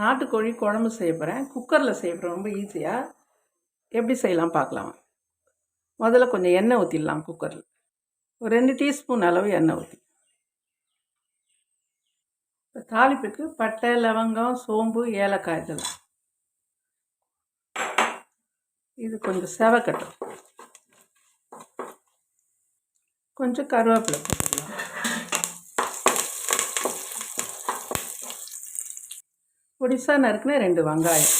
நாட்டுக்கோழி குழம்பு செய்ய போகிறேன் குக்கரில் செய்ய போகிறேன் ரொம்ப ஈஸியாக எப்படி செய்யலாம் பார்க்கலாம். முதல்ல கொஞ்சம் எண்ணெய் ஊற்றிடலாம் குக்கரில். ஒரு ரெண்டு டீஸ்பூன் அளவு எண்ணெய் ஊற்றி இப்போ தாளிப்புக்கு பட்டை லவங்கம் சோம்பு ஏலக்காய் இதெல்லாம். இது கொஞ்சம் செவக்கட்டும். கொஞ்சம் கருவேப்பிலை போட்டுக்கலாம். பொடிசாக நறுக்குன ரெண்டு வெங்காயம்.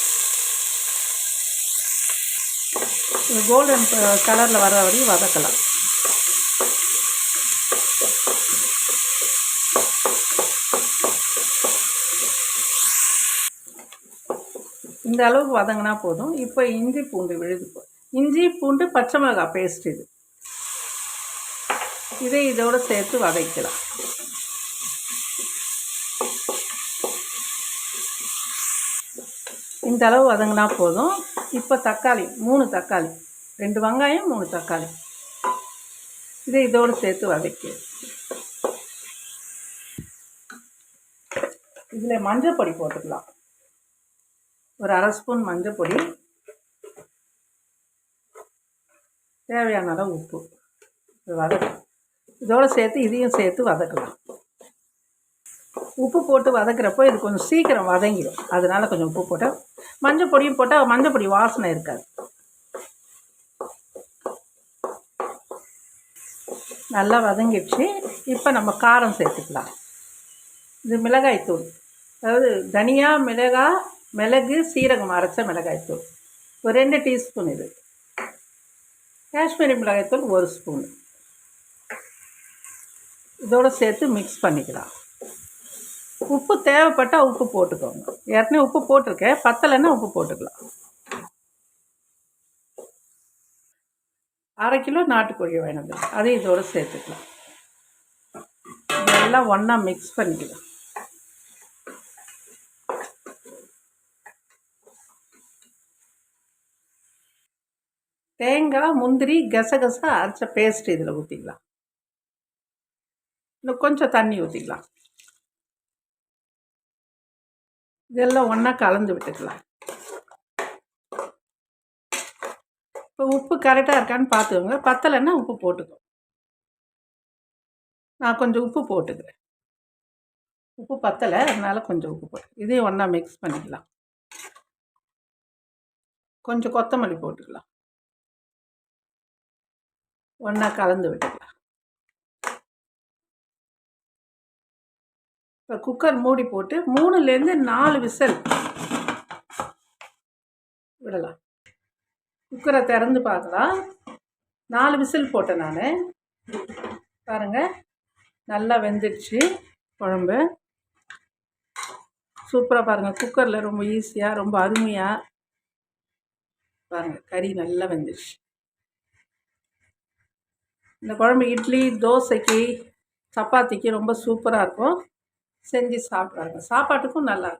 இது கோல்டன் கலரில் வர வரையும் வதக்கலாம். இந்த அளவுக்கு வதங்கினா போதும். இப்போ இஞ்சி பூண்டு விழுது. இஞ்சி பூண்டு பச்சை மிளகாய் பேஸ்ட் இது. இதை இதோடு சேர்த்து வதக்கலாம். இந்த அளவு வதங்கினா போதும். இப்போ தக்காளி மூணு தக்காளி. ரெண்டு வெங்காயம் மூணு தக்காளி. இதை இதோடு சேர்த்து வதக்கி. இதில் மஞ்சள் பொடி போட்டுக்கலாம். ஒரு அரை ஸ்பூன் மஞ்சள் பொடி. தேவையான அளவு உப்பு. வதக்கலாம் இதோடு சேர்த்து இதையும் சேர்த்து வதக்கலாம். உப்பு போட்டு வதக்கிறப்போ இது கொஞ்சம் சீக்கிரம் வதங்கிடும் அதனால் கொஞ்சம் உப்பு போட்டால் மஞ்சள் பொடியும் போட்டால் மஞ்சள் பொடி வாசனை இருக்காது. நல்லா வதங்கிடுச்சு. இப்போ நம்ம காரம் சேர்த்துக்கலாம். இது மிளகாய் தூள். அதாவது தனியா மிளகாய் மிளகு சீரகம் அரைச்ச மிளகாய்த்தூள் ஒரு ரெண்டு டீஸ்பூன் இது. காஷ்மீரி மிளகாய் தூள் ஒரு ஸ்பூன். இதோடு சேர்த்து மிக்ஸ் பண்ணிக்கலாம். உப்பு தேவைப்பட்டால் உப்பு போட்டுக்கோங்க. ஏற்கனவே உப்பு போட்டிருக்கேன். பத்தலைன்னா உப்பு போட்டுக்கலாம். அரை கிலோ நாட்டுக்கோழி வேணுங்க அதையும் இதோடு சேர்த்துக்கலாம். இதெல்லாம் ஒன்றா மிக்ஸ் பண்ணிக்கலாம். தேங்காய் முந்திரி கசகசா அரைச்ச பேஸ்ட் இதில் ஊற்றிக்கலாம் இன்னும் கொஞ்சம் தண்ணி ஊற்றிக்கலாம் இதெல்லாம் ஒன்றா கலந்து விட்டுக்கலாம். இப்போ உப்பு கரெக்டாக இருக்கான்னு பார்த்துக்கோங்க பத்தலைன்னா உப்பு போட்டுக்கோ. நான் கொஞ்சம் உப்பு போட்டுக்கிறேன். உப்பு பத்தலை அதனால் கொஞ்சம் உப்பு போட்டு இதையும் ஒன்றா மிக்ஸ் பண்ணிக்கலாம். கொஞ்சம் கொத்தமல்லி போட்டுக்கலாம். ஒன்றா கலந்து விட்டுக்கலாம். இப்போ குக்கர் மூடி போட்டு மூணுலேருந்து நாலு விசல். விடலாம். குக்கரை திறந்து பார்க்கலாம். நாலு விசில் போட்டேன் நான். பாருங்கள் நல்லா வெந்துடுச்சு குழம்பு. சூப்பராக பாருங்கள் குக்கரில் ரொம்ப ஈஸியாக ரொம்ப அருமையாக பாருங்கள் கறி நல்லா வெந்துடுச்சு. இந்த குழம்பு இட்லி தோசைக்கு சப்பாத்திக்கு ரொம்ப சூப்பராக இருக்கும். செஞ்சு சாப்பிட்றாங்க. சாப்பாட்டுக்கும் நல்லா